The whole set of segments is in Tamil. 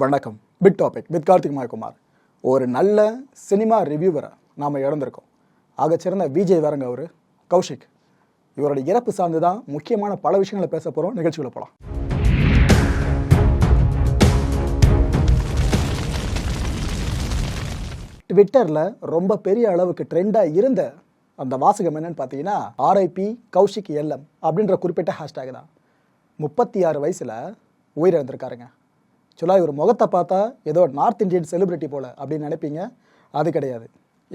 வணக்கம். Big topic with Karthik Mayakumar. ஒரு நல்ல சினிமா ரிவ்யூவரை நாம் இழந்திருக்கோம். ஆகச்சிறந்த விஜய் வேறங்க அவர் கௌஷிக். இவரோட இறப்பு சார்ந்து தான் முக்கியமான பல விஷயங்களை பேச போகிறோம் நிகழ்ச்சிகளை போகலாம் ட்விட்டரில் ரொம்ப பெரிய அளவுக்கு ட்ரெண்டாக இருந்த அந்த வாசகம் என்னன்னு பார்த்தீங்கன்னா ஆர்ஐபி கௌஷிக் எல்எம் அப்படின்ற குறிப்பிட்ட ஹேஷ்டேக் தான். முப்பத்தி ஆறு வயசில் உயிரிழந்திருக்காருங்க. ஆக்சுவலாக இவர் முகத்தை பார்த்தா ஏதோ நார்த் இந்தியன் செலிபிரிட்டி போல அப்படின்னு நினைப்பீங்க. அது கிடையாது.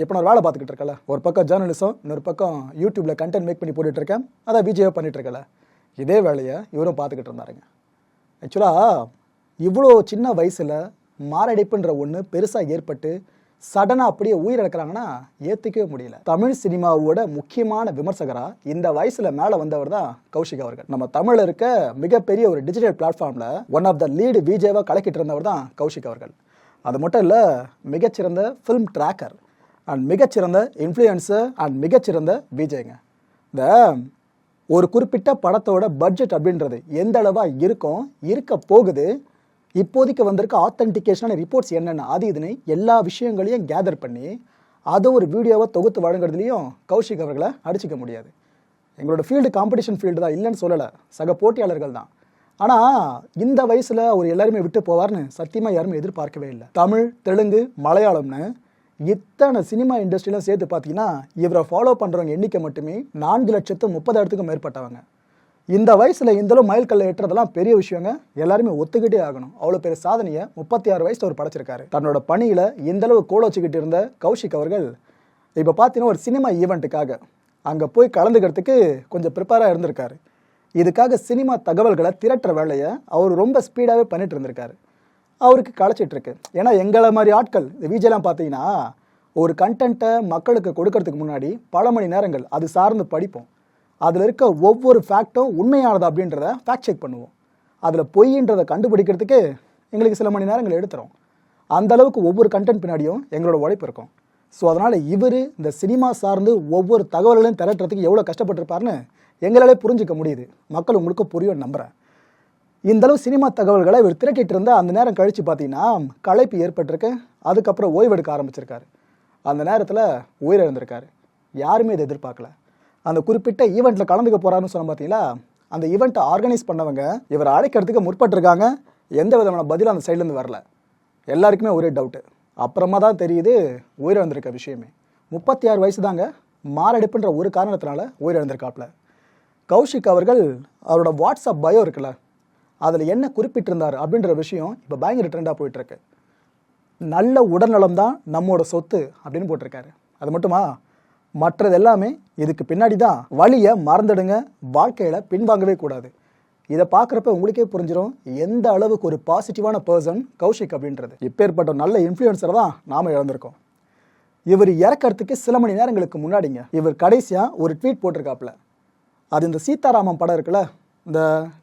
இப்போ நான் ஒரு வேலை பார்த்துக்கிட்டு இருக்கல ஒரு பக்கம் ஜேர்னலிசம் இன்னொரு பக்கம் யூடியூப்பில் கண்டென்ட் மேக் பண்ணி போட்டுட்டு இருக்கேன். அதை விஜயோ பண்ணிட்டு இருக்கல இதே வேலையை இவரும் பார்த்துக்கிட்டு இருந்தாருங்க. ஆக்சுவலாக இவ்வளோ சின்ன வயசில் மாரடைப்புன்ற ஒன்று பெருசாக ஏற்பட்டு சடனாக அப்படியே உயிரிழக்கிறாங்கன்னா ஏற்றுக்கவே முடியல. தமிழ் சினிமாவோட முக்கியமான விமர்சகராக இந்த வயசில் மேலே வந்தவர் தான் கௌஷிக் அவர்கள். நம்ம தமிழில் இருக்க மிகப்பெரிய ஒரு டிஜிட்டல் பிளாட்ஃபார்மில் ஒன் ஆஃப் த லீடு விஜேவாக கலக்கிட்டு இருந்தவர் தான் கௌஷிக் அவர்கள். அது மட்டும் இல்லை மிகச்சிறந்த ஃபிலிம் ட்ராக்கர் அண்ட் மிகச்சிறந்த இன்ஃப்ளூயன்ஸு அண்ட் மிகச்சிறந்த விஜய்ங்க இந்த ஒரு குறிப்பிட்ட படத்தோட பட்ஜெட் அப்படின்றது எந்த அளவாக இருக்கும் இருக்க போகுது இப்போதைக்கு வந்திருக்க ஆத்தென்டிகேஷனான ரிப்போர்ட்ஸ் என்னென்ன? அது இதுன்னு எல்லா விஷயங்களையும் கேதர் பண்ணி அதை ஒரு வீடியோவை தொகுத்து வழங்குறதுலையும் கௌஷிக் அவர்களை அடிச்சிக்க முடியாது. எங்களோட ஃபீல்டு காம்படிஷன் ஃபீல்டு தான் இல்லைன்னு சொல்லலை. சக போட்டியாளர்கள் தான். ஆனால் இந்த வயசில் அவர் எல்லாருமே விட்டு போவார்னு சத்தியமாக யாருமே எதிர்பார்க்கவே இல்லை. தமிழ் தெலுங்கு மலையாளம்னு இத்தனை சினிமா இண்டஸ்ட்ரியெலாம் சேர்த்து பார்த்தீங்கன்னா இவரை ஃபாலோ பண்ணுறவங்க எண்ணிக்கை மட்டுமே நான்கு லட்சத்து முப்பதாயிரத்துக்கும் மேற்பட்டவங்க. இந்த வயசில் இந்தளவு மைல் கல்லை எட்டுறதெல்லாம் பெரிய விஷயங்க. எல்லாருமே ஒத்துக்கிட்டே ஆகணும். அவ்வளோ பெரிய சாதனையை முப்பத்தி ஆறு வயசில் அவர் படைச்சிருக்காரு. தன்னோட பணியில் இந்தளவு கோல வச்சுக்கிட்டு இருந்த கௌஷிக் அவர்கள் இப்போ பார்த்தீங்கன்னா ஒரு சினிமா ஈவெண்ட்டுக்காக அங்கே போய் கலந்துக்கிறதுக்கு கொஞ்சம் ப்ரிப்பேராக இருந்திருக்காரு. இதுக்காக சினிமா தகவல்களை திரட்டுற வேலையை அவர் ரொம்ப ஸ்பீடாகவே பண்ணிட்டு இருந்திருக்காரு. அவருக்கு களைச்சிட்ருக்கு ஏன்னா எங்களை மாதிரி ஆட்கள் இந்த விஜயெலாம் பார்த்தீங்கன்னா ஒரு கண்டென்ட்டை மக்களுக்கு கொடுக்கறதுக்கு முன்னாடி பல மணி நேரங்கள் அது சார்ந்து படிப்போம். அதில் இருக்க ஒவ்வொரு ஃபேக்டும் உண்மையானது அப்படின்றத ஃபேக்ட் செக் பண்ணுவோம். அதில் பொய்ன்றதை கண்டுபிடிக்கிறதுக்கு எங்களுக்கு சில மணி நேரங்கள் எடுத்துரும். அந்த அளவுக்கு ஒவ்வொரு கண்டென்ட் பின்னாடியும் எங்களோட உழைப்பு இருக்கும். ஸோ அதனால் இவர் இந்த சினிமா சார்ந்து ஒவ்வொரு தகவல்களையும் திரட்டுறதுக்கு எவ்வளோ கஷ்டப்பட்டிருப்பாருன்னு எங்களாலே புரிஞ்சிக்க முடியுது. மக்கள் உங்களுக்கு புரியும் நம்புகிறேன் இந்த அளவு சினிமா தகவல்களை இவர் திரட்டிட்டு இருந்த அந்த நேரம் கழித்து பார்த்தீங்கன்னா களைப்பு ஏற்பட்டிருக்கு. அதுக்கப்புறம் ஓய்வெடுக்க ஆரம்பிச்சிருக்காரு. அந்த நேரத்தில் உயிரிழந்திருக்காரு. யாருமே இதை எதிர்பார்க்கல. அந்த குறிப்பிட்ட ஈவெண்ட்டில் கலந்துக்க போகிறாருன்னு சொன்ன பார்த்தீங்களா அந்த ஈவெண்ட்டை ஆர்கனைஸ் பண்ணவங்க இவர் அழைக்கிறதுக்கு முற்பட்டிருக்காங்க. எந்த விதமான பதிலும் அந்த சைட்லேருந்து வரல. எல்லாருக்குமே ஒரே டவுட்டு அப்புறமா தான் தெரியுது உயிரிழந்திருக்க விஷயமே. முப்பத்தி ஆறு வயசு தாங்க மாரடைப்புன்ற ஒரு காரணத்தினால உயிரிழந்திருக்காப்புல கௌஷிக் அவர்கள் அவரோட வாட்ஸ்அப் பயோ இருக்குல்ல அதில் என்ன குறிப்பிட்டிருந்தார் அப்படின்ற விஷயம் இப்போ பயங்கர ட்ரெண்டாக போயிட்டுருக்கு. நல்ல உடல்நலம் தான் நம்மோட சொத்து அப்படின்னு போட்டிருக்காரு. அது மட்டுமா? மற்றது எல்லாமே இதுக்கு பின்னாடி தான் வழியை மறந்துடுங்க வாழ்க்கையில் பின்வாங்கவே கூடாது. இதை பார்க்குறப்ப உங்களுக்கே புரிஞ்சிடும் எந்த அளவுக்கு ஒரு பாசிட்டிவான பர்சன் கௌஷிக் அப்படின்றது. இப்பேற்பட்ட நல்ல இன்ஃப்ளூயன்சரை தான் நாம் இழந்திருக்கோம். இவர் இறக்கிறதுக்கு சில மணி நேரங்களுக்கு முன்னாடிங்க இவர் கடைசியாக ஒரு ட்வீட் போட்டிருக்காப்புல. அது இந்த சீதாராமன் படம் இருக்குல்ல இந்த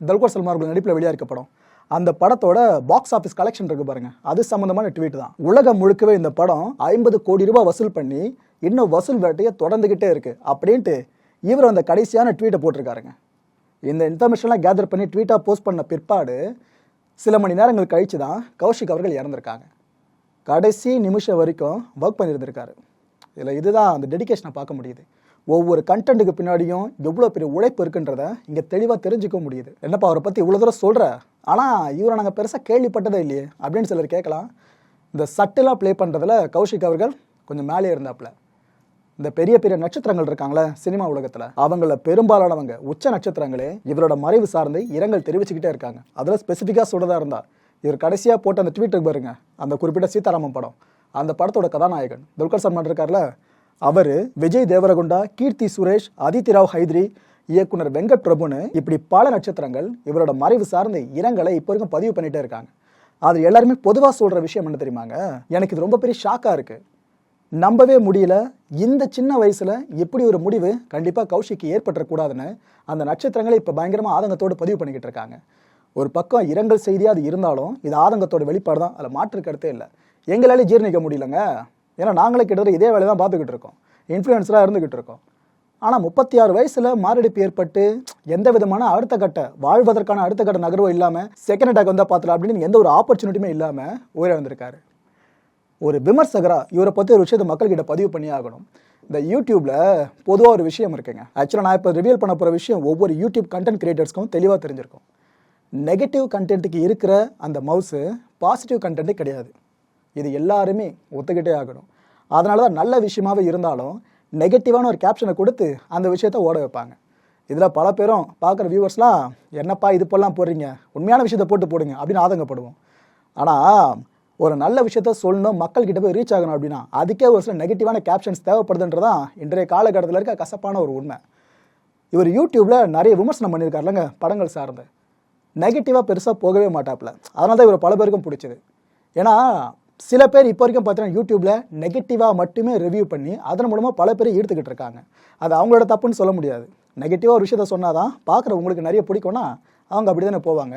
தல்கோர் சல்மார்கள் நடிப்பில் வெளியாக இருக்க படம். அந்த படத்தோட பாக்ஸ் ஆஃபீஸ் கலெக்ஷன் இருக்கு பாருங்க அது சம்மந்தமான ட்வீட் தான். உலகம் முழுக்கவே இந்த படம் ஐம்பது கோடி ரூபாய் வசூல் பண்ணி இன்னும் வசூல் வேட்டையை தொடர்ந்துக்கிட்டே இருக்கு அப்படின்ட்டு இவர் அந்த கடைசியான ட்வீட்டை போட்டிருக்காருங்க. இந்த இன்ஃபர்மேஷன்லாம் கேதர் பண்ணி ட்வீட்டாக போஸ்ட் பண்ண பிற்பாடு சில மணி நேரங்கள் கழித்து தான் கௌஷிக் அவர்கள் இறந்துருக்காங்க. கடைசி நிமிஷம் வரைக்கும் ஒர்க் பண்ணியிருந்திருக்காரு இதில் இதுதான் அந்த டெடிகேஷனை பார்க்க முடியுது. ஒவ்வொரு கண்டென்ட்டுக்கு பின்னாடியும் எவ்வளோ பெரிய உழைப்பு இருக்குன்றத இங்கே தெளிவாக தெரிஞ்சுக்க முடியுது. என்னப்பா அவரை பற்றி இவ்வளோ தூரம் சொல்கிற ஆனால் இவரை நாங்கள் பெருசாக கேள்விப்பட்டதே இல்லையே அப்படின்னு சிலர் கேட்கலாம். இந்த சட்டிலாக ப்ளே பண்ணுறதுல கௌஷிக் அவர்கள் கொஞ்சம் மேலே இருந்தாப்புல. இந்த பெரிய பெரிய நட்சத்திரங்கள் இருக்காங்களே சினிமா உலகத்தில் அவங்கள பெரும்பாலானவங்க உச்ச நட்சத்திரங்களே இவரோட மறைவு சார்ந்து இரங்கல் தெரிவிச்சுக்கிட்டே இருக்காங்க. அதில் ஸ்பெசிஃபிக்காக சொல்றதா இருந்தா இவர் கடைசியாக போட்ட அந்த ட்விட்டருக்கு பாருங்க அந்த குறிப்பிட்ட சீதாராமன் படம். அந்த படத்தோட கதாநாயகன் துல்கர் சல்மான் இருக்கார்ல அவர் விஜய் தேவரகுண்டா கீர்த்தி சுரேஷ் அதித்தி ராவ் ஹைத்ரி இயக்குனர் வெங்கட் பிரபுன்னு இப்படி பல நட்சத்திரங்கள் இவரோட மறைவு சார்ந்த இரங்கலை இப்போ வரைக்கும் பதிவு பண்ணிட்டே இருக்காங்க. அது எல்லாருமே பொதுவாக சொல்கிற விஷயம் என்ன தெரியுமாங்க? எனக்கு இது ரொம்ப பெரிய ஷாக்காக இருக்குது நம்பவே முடியல. இந்த சின்ன வயசில் இப்படி ஒரு முடிவு கண்டிப்பாக கௌஷிக்கு ஏற்பட்டுறக்கூடாதுன்னு அந்த நட்சத்திரங்களை இப்போ பயங்கரமாக ஆதங்கத்தோடு பதிவு பண்ணிக்கிட்டு இருக்காங்க. ஒரு பக்கம் இரங்கல் செய்தியாக அது இருந்தாலும் இது ஆதங்கத்தோட வெளிப்பாடு தான் அதில் மாற்று கருத்தே இல்லை. எங்களாலே ஜீர்ணிக்க முடியலங்க. ஏன்னா நாங்களே கிட்டத்தட்ட இதே வேலை தான் பார்த்துக்கிட்டு இருக்கோம். இன்ஃப்ளூயன்ஸராக இருந்துக்கிட்டு இருக்கோம். ஆனால் முப்பத்தி ஆறு வயசில் மாரடைப்பு ஏற்பட்டு எந்த விதமான அடுத்த கட்ட வாழ்வதற்கான அடுத்த கட்ட நகர்வும் இல்லாமல் செகண்ட் அட்டாக் வந்தால் பார்த்துலாம் அப்படின்னு எந்த ஒரு ஆப்பர்ச்சுனிட்டியுமே இல்லாமல் உயிரிழந்திருக்காரு. ஒரு விமர்சகரா இவரை பற்றி ஒரு விஷயத்தை மக்கள்கிட்ட பதிவு பண்ணி ஆகணும். இந்த யூடியூப்ல பொதுவாக ஒரு விஷயம் இருக்குங்க. ஆக்சுவலாக நான் இப்போ ரிவியல் பண்ண போகிற விஷயம் ஒவ்வொரு யூடியூப் கண்டென்ட் கிரியேட்டர்ஸ்க்கும் தெளிவாக தெரிஞ்சிருக்கும். நெகட்டிவ் கண்டென்ட்டுக்கு இருக்கிற அந்த மவுஸு பாசிட்டிவ் கண்டென்ட்டு கிடையாது. இது எல்லாருமே ஒத்துக்கிட்டே ஆகணும். அதனால தான் நல்ல விஷயமாவே இருந்தாலும் நெகட்டிவான ஒரு கேப்ஷனை கொடுத்து அந்த விஷயத்த ஓட வைப்பாங்க. இதில் பல பேரும் பார்க்குற வியூவர்ஸ்லாம் என்னப்பா இது போலாம் போடுறீங்க? உண்மையான விஷயத்தை போட்டு போடுங்க அப்படின்னு ஆதங்கப்படுவோம். ஆனால் ஒரு நல்ல விஷயத்த சொல்லணும் மக்கள்கிட்ட போய் ரீச் ஆகணும் அப்படின்னா அதுக்கே ஒரு சில நெகட்டிவான கேப்ஷன்ஸ் தேவைப்படுதுன்றதான் இன்றைய காலகட்டத்தில் இருக்க கசப்பான ஒரு உண்மை. இவர் யூடியூப்ல நிறைய விமர்சனம் பண்ணியிருக்காருலங்க படங்கள் சார்ந்து. நெகட்டிவாக பெருசாக போகவே மாட்டாப்புல. அதனால தான் இவர் பல பேருக்கும் பிடிச்சது. ஏன்னா சில பேர் இப்போ வரைக்கும் பார்த்தீங்கன்னா யூடியூப்ல நெகட்டிவாக மட்டுமே ரிவ்யூ பண்ணி அதன் மூலமாக பல பேர் ஈர்த்துக்கிட்டு இருக்காங்க. அது அவங்களோட தப்புன்னு சொல்ல முடியாது. நெகட்டிவாக ஒரு விஷயத்த சொன்னாதான் பார்க்குற உங்களுக்கு நிறைய பிடிக்கும்னா அவங்க அப்படி தானே போவாங்க.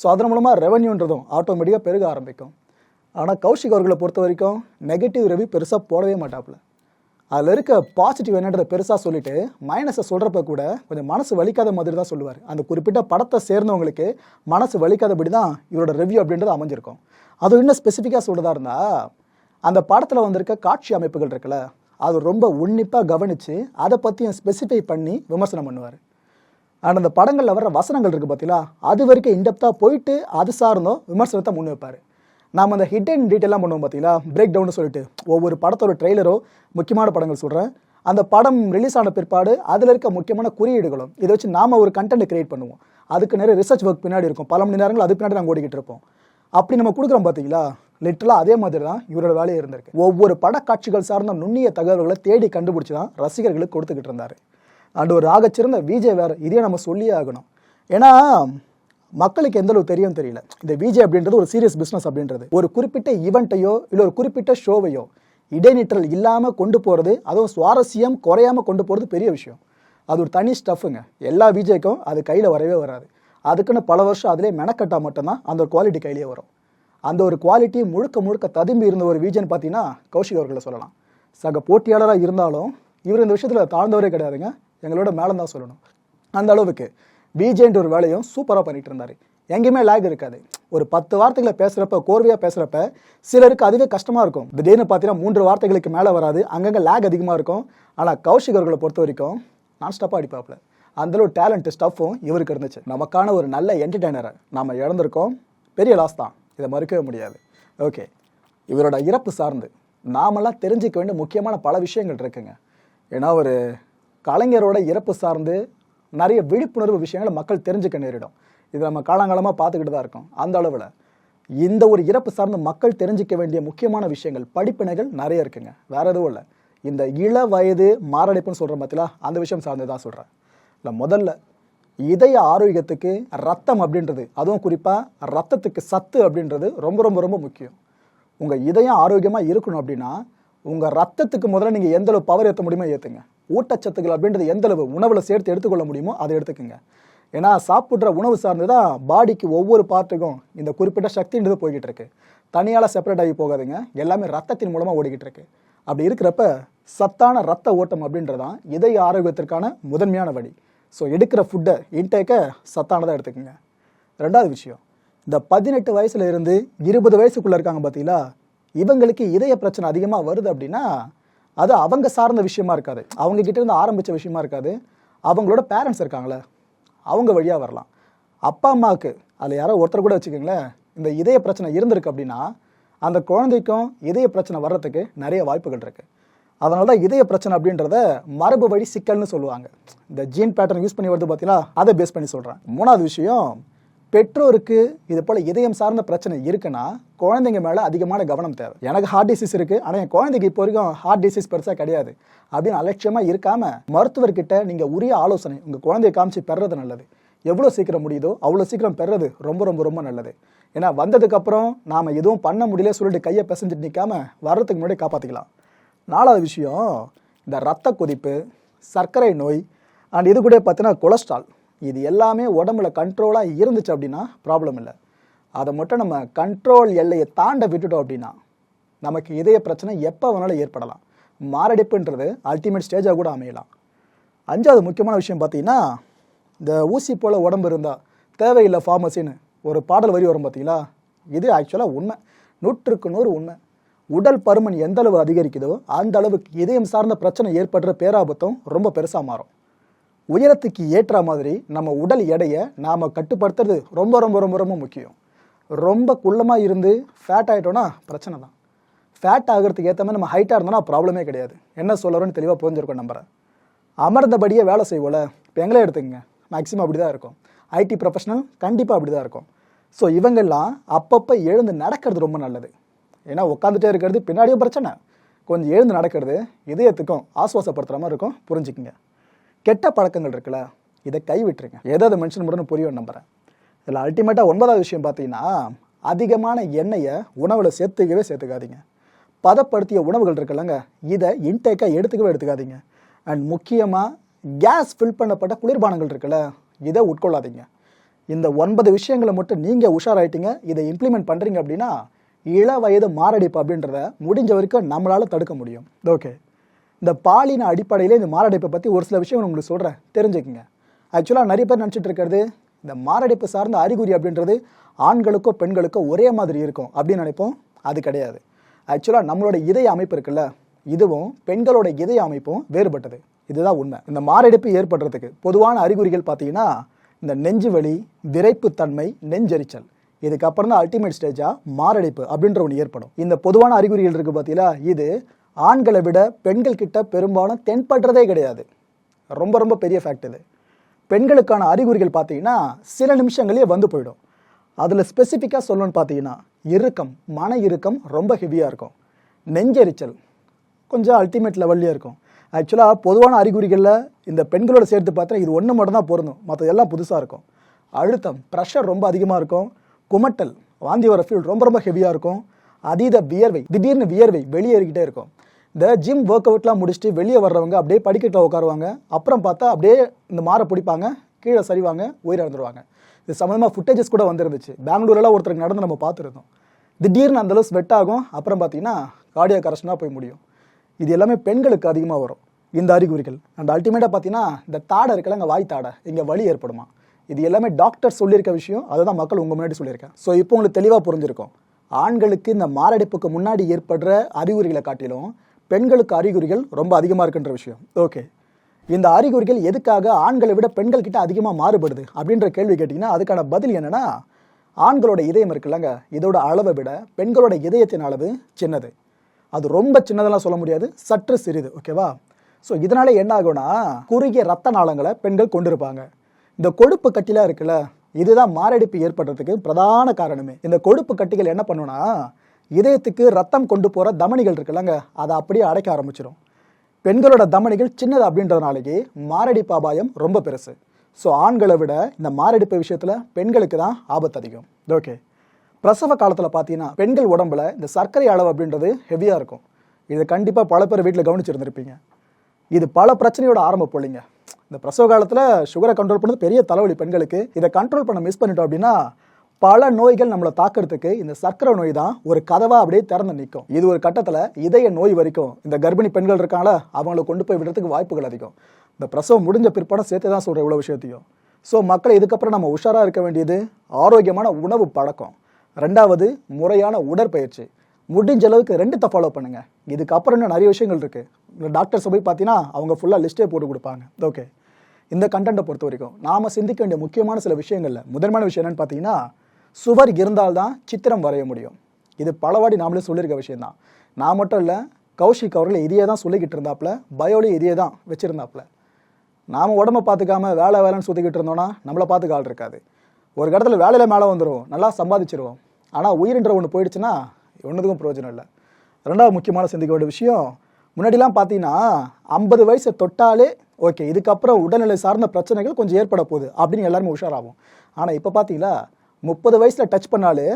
ஸோ அதன் மூலமாக ரெவன்யூன்றதும் ஆட்டோமேட்டிக்காக பெருக ஆரம்பிக்கும். ஆனால் கௌஷிக் அவர்களை பொறுத்த வரைக்கும் நெகட்டிவ் ரிவ்யூ பெருசாக போடவே மாட்டாப்புல. அதில் இருக்க பாசிட்டிவ் என்னன்றதை பெருசாக சொல்லிட்டு மைனஸை சொல்கிறப்ப கூட கொஞ்சம் மனசு வலிக்காத மாதிரி தான் சொல்லுவார். அந்த குறிப்பிட்ட படத்தை சேர்ந்தவங்களுக்கு மனசு வலிக்காதபடி தான் இவரோட ரிவ்யூ அப்படின்றது அமைஞ்சிருக்கும். அதுவும் இன்னும் ஸ்பெசிஃபிக்காக சொல்கிறதா இருந்தால் அந்த படத்தில் வந்திருக்க காட்சி அமைப்புகள் இருக்குல்ல அது ரொம்ப உன்னிப்பாக கவனித்து அதை பற்றியும் ஸ்பெசிஃபை பண்ணி விமர்சனம் பண்ணுவார். அண்ட் அந்த படங்களில் வர வசனங்கள் இருக்குது பார்த்தீங்களா அது வரைக்கும் இன்டெப்த்தாக போயிட்டு அது சார்ந்தும் விமர்சனத்தை முன் வைப்பார் நாம் அந்த ஹிட் அண்ட் டீட்டெயிலாம் பண்ணுவோம் பார்த்தீங்களா பிரேக் டவுன் சொல்லிட்டு. ஒவ்வொரு படத்தோட ட்ரெய்லரோ முக்கியமான படங்கள் சொல்கிறேன் அந்த படம் ரிலீஸ் ஆன பிற்பாடு அதில் இருக்க முக்கியமான குறியீடுகளும் இதை வச்சு நாம ஒரு கண்டென்ட் கிரியேட் பண்ணுவோம். அதுக்கு நிறைய ரிசர்ச் ஒர்க் பின்னாடி இருக்கும். பல மணி நேரங்கள் அது பின்னாடி நாங்கள் ஓடிக்கிட்டு இருப்போம். அப்படி நம்ம கொடுக்குறோம் பார்த்தீங்களா லிட்டலாக அதே மாதிரி தான் இவரோட வேலையை இருந்திருக்கு. ஒவ்வொரு படக்காட்சிகள் சார்ந்த நுண்ணிய தகவல்களை தேடி கண்டுபிடிச்சி தான் ரசிகர்களுக்கு கொடுத்துக்கிட்டு இருந்தார். அண்ட் ஒரு ஆகச்சிறந்த விஜய் வேறு இதையே நம்ம சொல்லியே ஆகணும். ஏன்னா மக்களுக்கு எந்த அளவு தெரியும் தெரியல. இந்த விஜய் அப்படின்றது ஒரு சீரியஸ் பிஸ்னஸ் அப்படின்றது. ஒரு குறிப்பிட்ட ஈவெண்ட்டையோ இல்லை ஒரு குறிப்பிட்ட ஷோவையோ இடைநிற்றல் இல்லாமல் கொண்டு போகிறது அதுவும் சுவாரஸ்யம் குறையாம கொண்டு போகிறது பெரிய விஷயம். அது ஒரு தனி ஸ்டஃப்புங்க எல்லா விஜய்க்கும் அது கையில் வரவே வராது. அதுக்குன்னு பல வருஷம் அதிலே மெனக்கட்டால் மட்டும்தான் அந்த ஒரு குவாலிட்டி கையிலே வரும். அந்த ஒரு குவாலிட்டி முழுக்க முழுக்க ததும்பி இருந்த ஒரு விஜயன் பார்த்தீங்கன்னா கௌஷிக் அவர்களை சொல்லலாம். சக போட்டியாளராக இருந்தாலும் இவர் இந்த விஷயத்தில் தாழ்ந்தவரே கிடையாதுங்க. எங்களோட மேலே தான் சொல்லணும். அந்த அளவுக்கு. விஜேன்ற ஒரு வேலையும் சூப்பராக பண்ணிட்டு இருந்தார். எங்கேயுமே லேக் இருக்காது. ஒரு பத்து வார்த்தைகளை பேசுகிறப்ப கோர்வையாக பேசுகிறப்ப சிலருக்கு அதுவே கஷ்டமாக இருக்கும். திடீர்னு பார்த்தீங்கன்னா மூன்று வார்த்தைகளுக்கு மேலே வராது. அங்கங்கே லேக் அதிகமாக இருக்கும். ஆனால் கௌஷிக் அவர்களை பொறுத்த வரைக்கும் நான் ஸ்டப்பாக அடிப்பாப்பில். அந்தளவு டேலண்ட் ஸ்டஃப்பும் இவருக்கு இருந்துச்சு. நமக்கான ஒரு நல்ல என்டர்டைனரை நாம் இழந்திருக்கோம். பெரிய லாஸ் தான். இதை மறுக்கவே முடியாது. ஓகே இவரோட இறப்பு சார்ந்து நாமெல்லாம் தெரிஞ்சுக்க வேண்டிய முக்கியமான பல விஷயங்கள் இருக்குங்க. ஏன்னா ஒரு கலைஞரோட இறப்பு சார்ந்து நிறைய விழிப்புணர்வு விஷயங்களை மக்கள் தெரிஞ்சுக்க நேரிடும். இது நம்ம காலங்காலமாக பார்த்துக்கிட்டு தான் இருக்கோம். அந்த அளவில் இந்த ஒரு இறப்பு சார்ந்த மக்கள் தெரிஞ்சிக்க வேண்டிய முக்கியமான விஷயங்கள் படிப்பினைகள் நிறைய இருக்குங்க. வேற எதுவும் இல்லை. இந்த இள வயது மாரடைப்புன்னு சொல்கிற பார்த்தீங்களா அந்த விஷயம் சார்ந்து தான் சொல்கிறேன் இல்லை முதல்ல இதய ஆரோக்கியத்துக்கு ரத்தம் அப்படின்றது அதுவும் குறிப்பாக ரத்தத்துக்கு சத்து அப்படின்றது ரொம்ப ரொம்ப ரொம்ப முக்கியம். உங்கள் இதயம் ஆரோக்கியமாக இருக்கணும் அப்படின்னா உங்கள் ரத்தத்துக்கு முதல்ல நீங்கள் எந்த அளவு பவர் ஏற்ற முடியுமோ ஏற்றுங்க ஊட்டச்சத்துக்கள் அப்படின்றது எந்த அளவு உணவில் சேர்த்து எடுத்துக்கொள்ள முடியுமோ அதை எடுத்துக்கோங்க. ஏன்னா சாப்பிட்ற உணவு சார்ந்து தான் பாடிக்கு ஒவ்வொரு பார்ட்டுக்கும் இந்த குறிப்பிட்ட சக்தின்றது போய்கிட்டு இருக்கு. தனியால் செப்பரேட் ஆகி போகாதுங்க. எல்லாமே ரத்தத்தின் மூலமாக ஓடிக்கிட்டு இருக்கு. அப்படி இருக்கிறப்ப சத்தான ரத்த ஓட்டம் அப்படின்றதான் இதய ஆரோக்கியத்திற்கான முதன்மையான வழி. ஸோ எடுக்கிற ஃபுட்டை இன்டேக்கை சத்தானதாக எடுத்துக்கோங்க. ரெண்டாவது விஷயம் இந்த பதினெட்டு வயசுல இருந்து இருபது வயசுக்குள்ளே இருக்காங்க பார்த்தீங்களா இவங்களுக்கு இதய பிரச்சனை அதிகமாக வருது அப்படின்னா அது அவங்க சார்ந்த விஷயமா இருக்காது. அவங்க கிட்ட இருந்து ஆரம்பிச்ச விஷயமா இருக்காது. அவங்களோட பேரண்ட்ஸ் இருக்காங்களே. அவங்க வழியாக வரலாம். அப்பா அம்மாவுக்கு அதில் யாரோ ஒருத்தர் கூட வச்சுக்கோங்களேன் இந்த இதய பிரச்சனை இருந்திருக்கு அப்படின்னா அந்த குழந்தைக்கும் இதய பிரச்சனை வர்றதுக்கு நிறைய வாய்ப்புகள் இருக்குது அதனால தான் இதய பிரச்சனை அப்படின்றத மரபு வழி சிக்கல்னு சொல்லுவாங்க. இந்த ஜீன் பேட்டர்ன் யூஸ் பண்ணி வருது பார்த்தீங்களா அதை பேஸ் பண்ணி சொல்கிறேன் மூணாவது விஷயம் பெற்றோருக்கு இது போல் இதயம் சார்ந்த பிரச்சனை இருக்குன்னா குழந்தைங்க மேலே அதிகமான கவனம் தேவை. எனக்கு ஹார்ட் டிசீஸ் இருக்குது ஆனால் என் குழந்தைக்கு இப்போ வரைக்கும் ஹார்ட் டிசீஸ் பெருசாக கிடையாது. அப்படின்னு அலட்சியமாக இருக்காமல் மருத்துவர்கிட்ட நீங்கள் உரிய ஆலோசனை உங்கள் குழந்தைய காமிச்சு பெறது நல்லது. எவ்வளோ சீக்கிரம் முடியுதோ அவ்வளோ சீக்கிரம் பெறது ரொம்ப ரொம்ப ரொம்ப நல்லது. ஏன்னா வந்ததுக்கப்புறம் நாம் எதுவும் பண்ண முடியல சொல்லிட்டு கையை பிசைஞ்சிட்டு நிற்காம வர்றதுக்கு முன்னாடி காப்பாற்றிக்கலாம் நாலாவது விஷயம் இந்த ரத்த கொதிப்பு சர்க்கரை நோய் அண்ட் இது கூட பார்த்தீங்கன்னா கொலஸ்ட்ரால் இது எல்லாமே உடம்புல கண்ட்ரோலாக இருந்துச்சு அப்படின்னா ப்ராப்ளம் இல்லை. அதை மட்டும் நம்ம கண்ட்ரோல் எல்லையை தாண்ட விட்டுட்டோம் அப்படின்னா நமக்கு இதய பிரச்சனை எப்போ வேணாலும் ஏற்படலாம். மாரடைப்புன்றது அல்டிமேட் ஸ்டேஜாக கூட அமையலாம். அஞ்சாவது முக்கியமான விஷயம் பார்த்தீங்கன்னா இந்த ஊசி போல் உடம்பு இருந்தால் தேவையில்லை ஃபார்மசின்னு ஒரு பாடல் வரி வரும் பார்த்தீங்களா? இது ஆக்சுவலாக உண்மை. நூற்றுக்கு நூறு உண்மை. உடல் பருமன் எந்த அளவு அதிகரிக்குதோ அந்த அளவுக்கு இதயம் சார்ந்த பிரச்சனை ஏற்படுற பேராபத்தும் ரொம்ப பெருசாக மாறும். உயரத்துக்கு ஏற்ற மாதிரி நம்ம உடல் எடையை நாம் கட்டுப்படுத்துறது ரொம்ப ரொம்ப ரொம்ப ரொம்ப முக்கியம். ரொம்ப குள்ளமாக இருந்து ஃபேட் ஆகிட்டோன்னா பிரச்சனை தான். ஃபேட் ஆகிறதுக்கு ஏற்ற மாதிரி நம்ம ஹைட்டாக இருந்தோம்னா ப்ராப்ளமே கிடையாது. என்ன சொல்லறோன்னு தெளிவாக புரிஞ்சிருக்கோம் நம்புறேன். அமர்ந்தபடியே வேலை செய்வோல இப்போ எங்களே எடுத்துக்கங்க. மேக்ஸிமம் அப்படி தான் இருக்கும். ஐடி ப்ரொஃபஷனல் கண்டிப்பாக அப்படி தான் இருக்கும். ஸோ இவங்கெல்லாம் அப்பப்போ எழுந்து நடக்கிறது ரொம்ப நல்லது. ஏன்னா உட்காந்துட்டே இருக்கிறது பின்னாடியும் பிரச்சனை. கொஞ்சம் எழுந்து நடக்கிறது இதயத்துக்கும் ஆசுவாசப்படுத்துகிற மாதிரி இருக்கும். புரிஞ்சுக்குங்க. கெட்ட பழக்கங்கள் இருக்குல்ல இதை கைவிட்டுருங்க. ஏதாவது மனுஷன் மட்டும் புரியும் நம்புறேன். இதில் அல்டிமேட்டாக ஒன்பதாவது விஷயம் பார்த்தீங்கன்னா அதிகமான எண்ணெயை உணவில் சேர்த்துக்கவே சேர்த்துக்காதீங்க. பதப்படுத்திய உணவுகள் இருக்குல்லங்க இதை இன்டேக்காக எடுத்துக்கவே எடுத்துக்காதீங்க. அண்ட் முக்கியமாக கேஸ் ஃபில் பண்ணப்பட்ட குளிர்பானங்கள் இருக்குல்ல இதை உட்கொள்ளாதீங்க. இந்த ஒன்பது விஷயங்களை மட்டும் நீங்கள் உஷாராயிட்டீங்க இதை இம்ப்ளிமெண்ட் பண்ணுறீங்க அப்படின்னா இள வயது மாரடைப்பு அப்படின்றத முடிஞ்ச வரைக்கும் நம்மளால் தடுக்க முடியும். ஓகே இந்த பாலின அடிப்படையிலே இந்த மாரடைப்பை பற்றி ஒரு சில விஷயங்கள் உங்களுக்கு சொல்கிறேன் தெரிஞ்சுக்கங்க. ஆக்சுவலாக நிறைய பேர் நினச்சிட்டு இருக்கிறது இந்த மாரடைப்பு சார்ந்த அறிகுறி அப்படின்றது ஆண்களுக்கோ பெண்களுக்கோ ஒரே மாதிரி இருக்கும் அப்படின்னு நினைப்போம். அது கிடையாது. ஆக்சுவலாக நம்மளோட இதய அமைப்பு இருக்குல்ல இதுவும் பெண்களோட இதய அமைப்பும் வேறுபட்டது. இதுதான் உண்மை. இந்த மாரடைப்பு ஏற்படுறதுக்கு பொதுவான அறிகுறிகள் பார்த்தீங்கன்னா இந்த நெஞ்சு வலி விரைப்புத்தன்மை நெஞ்செரிச்சல். இதுக்கப்புறம் தான் அல்டிமேட் ஸ்டேஜாக மாரடைப்பு அப்படின்ற ஒன்று ஏற்படும். இந்த பொதுவான அறிகுறிகள் இருக்குது பார்த்தீங்களா? இது ஆண்களை விட பெண்கள் கிட்ட பெரும்பாலும் தென்படுறதே கிடையாது. ரொம்ப ரொம்ப பெரிய ஃபேக்ட் இது. பெண்களுக்கான அறிகுறிகள் பார்த்தீங்கன்னா சில நிமிஷங்களே வந்து போயிடும். அதில் ஸ்பெசிஃபிக்காக சொல்லணும்னு பார்த்தீங்கன்னா இறுக்கம் மன இறுக்கம் ரொம்ப ஹெவியாக இருக்கும். நெஞ்செரிச்சல் கொஞ்சம் அல்டிமேட் லெவல்லையே இருக்கும். ஆக்சுவலாக பொதுவான அறிகுறிகளில் இந்த பெண்களோட சேர்த்து பார்த்தா இது ஒன்று மட்டும் தான் பொருந்தும். மற்றதெல்லாம் புதுசாக இருக்கும். அழுத்தம் ப்ரெஷர் ரொம்ப அதிகமாக இருக்கும். குமட்டல் வாந்தி வர ஃபீல் ரொம்ப ரொம்ப ஹெவியாக இருக்கும். அதீத வியர்வை திடீர்னு வியர்வை வெளியேறிக்கிட்டே இருக்கும். இந்த ஜிம் ஒர்க் அவுட்லாம் முடிச்சுட்டு வெளியே வர்றவங்க அப்படியே படிக்கட்டில் உட்காருவாங்க. அப்புறம் பார்த்தா அப்படியே இந்த மாரை பிடிப்பாங்க கீழே சரிவாங்க உயிரிழந்துருவாங்க இது சம்மந்தமாக ஃபுட்டேஜஸ் கூட வந்துருந்துச்சு. பெங்களூர்லாம் ஒருத்தருக்கு நடந்து நம்ம பார்த்துருந்தோம். திடீர்னு அந்தளவு ஸ்வெட் ஆகும். அப்புறம் பார்த்தீங்கன்னா கார்டியா கரஷனாக போய் முடியும். இது எல்லாமே பெண்களுக்கு அதிகமாக வரும். இந்த அறிகுறிகள். அண்ட் அல்டிமேட்டாக பார்த்தீங்கன்னா இந்த தாடை இருக்கல இங்கே வாய் தாடை இங்கே வலி ஏற்படுமா? இது எல்லாமே டாக்டர் சொல்லியிருக்க விஷயம். அதை தான் மக்கள் உங்கள் முன்னாடி சொல்லியிருக்கேன். ஸோ இப்போ உங்களுக்கு தெளிவாக புரிஞ்சிருக்கும். ஆண்களுக்கு இந்த மாரடைப்புக்கு முன்னாடி ஏற்படுற அறிகுறிகளை காட்டிலும் பெண்களுக்கு அறிகுறிகள் ரொம்ப அதிகமாக இருக்குன்ற விஷயம். ஓகே இந்த அறிகுறிகள் எதுக்காக ஆண்களை விட பெண்கள் கிட்ட அதிகமாக மாறுபடுது அப்படின்ற கேள்வி கேட்டிங்கன்னா அதுக்கான பதில் என்னென்னா ஆண்களோட இதயம் இருக்குல்லங்க. இதோட அளவை விட பெண்களோட இதயத்தின் அளவு சின்னது. அது ரொம்ப சின்னதெல்லாம் சொல்ல முடியாது சற்று சிறிது ஓகேவா ஸோ இதனால் என்ன ஆகும்னா குறுகிய ரத்த நாளங்களை பெண்கள் கொண்டிருப்பாங்க. இந்த கொழுப்பு கட்டிலாம் இருக்குல்ல இதுதான் மாரடைப்பு ஏற்படுறதுக்கு பிரதான காரணமே. இந்த கொழுப்பு கட்டிகள் என்ன பண்ணுன்னா இதயத்துக்கு ரத்தம் கொண்டு போகிற தமனிகள் இருக்குல்லங்க அதை அப்படியே அடைக்க ஆரம்பிச்சிடும் பெண்களோட தமனிகள் சின்னது அப்படின்றதுனாலேயே மாரடைப்பு அபாயம் ரொம்ப பெருசு. ஸோ ஆண்களை விட இந்த மாரடைப்பு விஷயத்தில் பெண்களுக்கு தான் ஆபத்து அதிகம். ஓகே பிரசவ காலத்தில் பார்த்தீங்கன்னா பெண்கள் உடம்புல இந்த சர்க்கரை அளவு அப்படின்றது ஹெவியாக இருக்கும். இது கண்டிப்பாக பல பேர் வீட்டில் கவனிச்சிருந்திருப்பீங்க. இது பல பிரச்சனையோட ஆரம்ப புள்ளிங்க. இந்த பிரசவ காலத்தில் சுகரை கண்ட்ரோல் பண்ணது பெரிய தலைவலி பெண்களுக்கு. இதை கண்ட்ரோல் பண்ண மிஸ் பண்ணிட்டோம் அப்படின்னா பல நோய்கள் நம்மளை தாக்கிறதுக்கு இந்த சர்க்கரை நோய் தான் ஒரு கதவா அப்படியே திறந்து நிற்கும். இது ஒரு கட்டத்தில் இதய நோய் வரைக்கும் இந்த கர்ப்பிணி பெண்கள் இருக்காங்களா அவங்களை கொண்டு போய் விடுறதுக்கு வாய்ப்புகள் அதிகம். இந்த பிரசவம் முடிஞ்ச பிற்பாடம் சேர்த்து தான் சொல்கிற இவ்வளோ விஷயத்தையும். ஸோ மக்களை இதுக்கப்புறம் நம்ம உஷாராக இருக்க வேண்டியது ஆரோக்கியமான உணவு பழக்கம். ரெண்டாவது முறையான உடற்பயிற்சி. முடிஞ்ச அளவுக்கு ரெண்டுத்தை ஃபாலோ பண்ணுங்க. இதுக்கப்புறம் இன்னும் நிறைய விஷயங்கள் இருக்கு. டாக்டர்ஸ் போய் பார்த்தீங்கன்னா அவங்க ஃபுல்லாக லிஸ்ட்டே போட்டு கொடுப்பாங்க. ஓகே இந்த கண்டென்ட்டை பொறுத்த வரைக்கும் நாம சிந்திக்க வேண்டிய முக்கியமான சில விஷயங்கள்ல முதன்மையான விஷயம் என்னன்னு பார்த்தீங்கன்னா சுவர் இருந்தால்தான் சித்திரம் வரைய முடியும். இது பலவாடி நாமளே சொல்லியிருக்க விஷயம்தான். நான் மட்டும் இல்லை கௌஷிக் அவர்கள் இதையே தான் சொல்லிக்கிட்டு இருந்தாப்புல பயோலையும் இதையே தான் வச்சுருந்தாப்புல. நாம் உடம்ப பார்த்துக்காம வேலை வேலைன்னு சுற்றிக்கிட்டு இருந்தோம்னா நம்மளை பார்த்துக்க ஆள் இருக்காது. ஒரு இடத்துல வேலையில் மேலே வந்துடுவோம் நல்லா சம்பாதிச்சிருவோம். ஆனால் உயிரின்ற ஒன்று போயிடுச்சுன்னா ஒன்றுத்துக்கும் பிரயோஜனம் இல்லை. ரெண்டாவது முக்கியமான சிந்திக்க வேண்டிய விஷயம் முன்னாடிலாம் பார்த்தீங்கன்னா ஐம்பது வயசை தொட்டாலே ஓகே இதுக்கப்புறம் உடல்நிலை சார்ந்த பிரச்சனைகள் கொஞ்சம் ஏற்பட போகுது அப்படின்னு எல்லாருமே உஷாராகும். ஆனால் இப்போ பார்த்தீங்களா முப்பது வயசில் டச் பண்ணாலே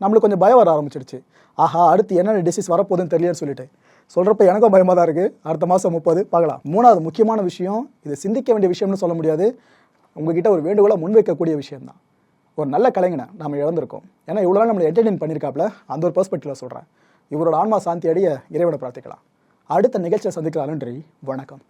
நம்மளுக்கு கொஞ்சம் பயம் வர ஆரம்பிச்சிடுச்சு. ஆஹா அடுத்து என்னென்ன டிசீஸ் வரப்போகுதுன்னு தெரியலன்னு சொல்லிட்டு. சொல்கிறப்ப எனக்கும் பயமாக தான் இருக்குது அடுத்த மாதம் முப்பது பார்க்கலாம். மூணாவது முக்கியமான விஷயம் இது சிந்திக்க வேண்டிய விஷயம்னு சொல்ல முடியாது. உங்ககிட்ட ஒரு வேண்டுகோளை முன்வைக்கக்கூடிய விஷயம்தான். ஒரு நல்ல கலைஞனை நம்ம இழந்திருக்கோம். ஏன்னா இவ்வளோ நாள் நம்மளை என்டர்டெயின் பண்ணியிருக்காப்புல அந்த ஒரு பெர்ஸ்பெக்டிவில் சொல்கிறேன் இவரோட ஆன்மா சாந்தி அடைய இறைவனை பிரார்த்திக்கலாம். அடுத்த நிகழ்ச்சியை சந்திக்கலாம் நன்றி வணக்கம்.